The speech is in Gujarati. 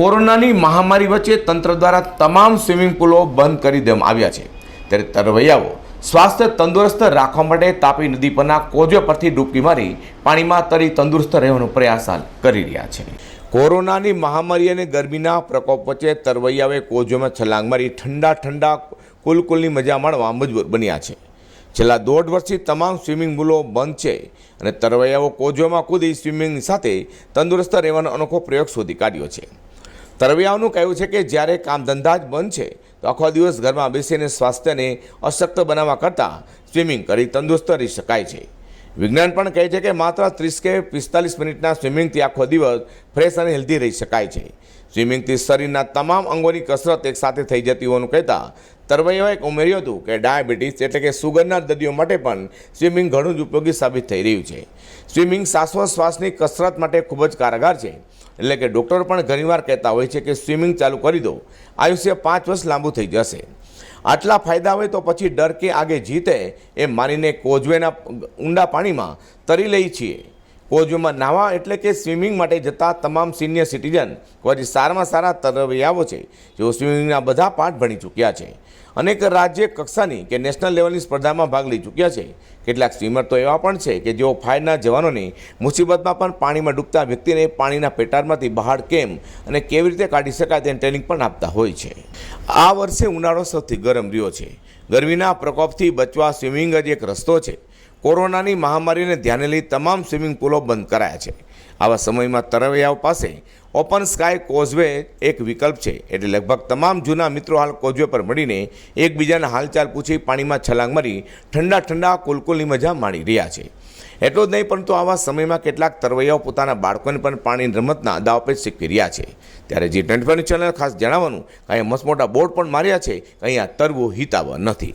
કોરોનાની મહામારી વચ્ચે તંત્ર દ્વારા તમામ સ્વિમિંગ પુલો બંધ કરી દેવામાં આવ્યા છે. ત્યારે તરવૈયાઓ સ્વાસ્થ્ય તંદુરસ્ત રાખવા માટે તાપી નદી પરના કોજો પરથી ડૂબકી મારી પાણીમાં તરી તંદુરસ્ત રહેવાનો પ્રયાસ કરી રહ્યા છે. કોરોનાની મહામારી અને ગરમીના પ્રકોપ વચ્ચે તરવૈયાઓએ કોજોમાં છલાંગ મારી ઠંડા ઠંડા કુલકુલની મજા માણવા મજબૂર બન્યા છે. છેલ્લા દોઢ વર્ષથી તમામ સ્વિમિંગ પુલો બંધ છે અને તરવૈયાઓ કોજોમાં કૂદી સ્વિમિંગ સાથે તંદુરસ્ત રહેવાનો અનોખો પ્રયોગ શોધી કાઢ્યો છે. તરવૈયાઓનું કહેવું છે કે જ્યારે કામ ધંધા જ બંધ છે, તો આખો દિવસ ઘરમાં બેસીને સ્વાસ્થ્યને અશક્ત બનાવવા કરતાં સ્વિમિંગ કરી તંદુરસ્ત રહી શકાય છે. વિજ્ઞાન પણ કહે છે કે માત્ર ત્રીસ કે પિસ્તાલીસ મિનિટના સ્વિમિંગથી આખો દિવસ ફ્રેશ અને હેલ્ધી રહી શકાય છે. સ્વિમિંગથી શરીરના તમામ અંગોની કસરત એકસાથે થઈ જતી હોવાનું કહેતા તરવૈયાએ ઉમેર્યું હતું કે ડાયાબિટીસ એટલે કે સુગરના દર્દીઓ માટે પણ સ્વિમિંગ ઘણું જ ઉપયોગી સાબિત થઈ રહ્યું છે. સ્વિમિંગ શ્વાસોશ્વાસની કસરત માટે ખૂબ જ કારગર છે. એટલે કે ડૉક્ટરો પણ ઘણીવાર કહેતા હોય છે કે સ્વિમિંગ ચાલુ કરી દો. આયુષ્ય પાંચ વર્ષ લાંબુ થઈ જશે. આટલા ફાયદા હોય તો પછી ડર કે આગે જીતે એ માનીને કોઝવેના ઊંડા પાણીમાં તરી લઈ છીએ. કોઝવેમાં નાહવા એટલે કે સ્વિમિંગ માટે જતા તમામ સિનિયર સિટીઝન પછી સારામાં સારા તરવૈયાઓ છે. જેઓ સ્વિમિંગના બધા પાઠ ભણી ચૂક્યા છે. અનેક રાજ્ય કક્ષાની કે નેશનલ લેવલની સ્પર્ધામાં ભાગ લઈ ચૂક્યા છે. કેટલાક સ્વિમર તો એવા પણ છે કે જેઓ ફાયરના જવાનોને મુસીબતમાં પણ પાણીમાં ડૂબતા વ્યક્તિને પાણીના પેટારમાંથી બહાર કેમ અને કેવી રીતે કાઢી શકાય તેની ટ્રેનિંગ પણ આપતા હોય છે. આ વર્ષે ઉનાળો સૌથી ગરમ રહ્યો છે. ગરમીના પ્રકોપથી બચવા સ્વિમિંગ જ એક રસ્તો છે. કોરોનાની મહામારીને ધ્યાને લઈ તમામ સ્વિમિંગ પુલો બંધ કરાયા છે. આવા સમયમાં તરવૈયાઓ પાસે ઓપન સ્કાય કોઝવે એક વિકલ્પ છે. એટલે લગભગ તમામ જૂના મિત્રો હાલ કોઝવે પર મળીને એકબીજાના હાલચાલ પૂછી પાણીમાં છલાંગ મારી ઠંડા ઠંડા કુલકુલની મજા માણી રહ્યા છે. એટલું જ નહીં, પરંતુ આવા સમયમાં કેટલાક તરવૈયાઓ પોતાના બાળકોને પણ પાણીની રમતના દાવપેચ શીખવી રહ્યા છે. ત્યારે જી ટ્વેન્ટી ચેનલ ખાસ જણાવવાનું કે અહીંયા મસ્ત મોટા બોર્ડ પણ માર્યા છે અહીંયા તરવું હિતાવ નથી.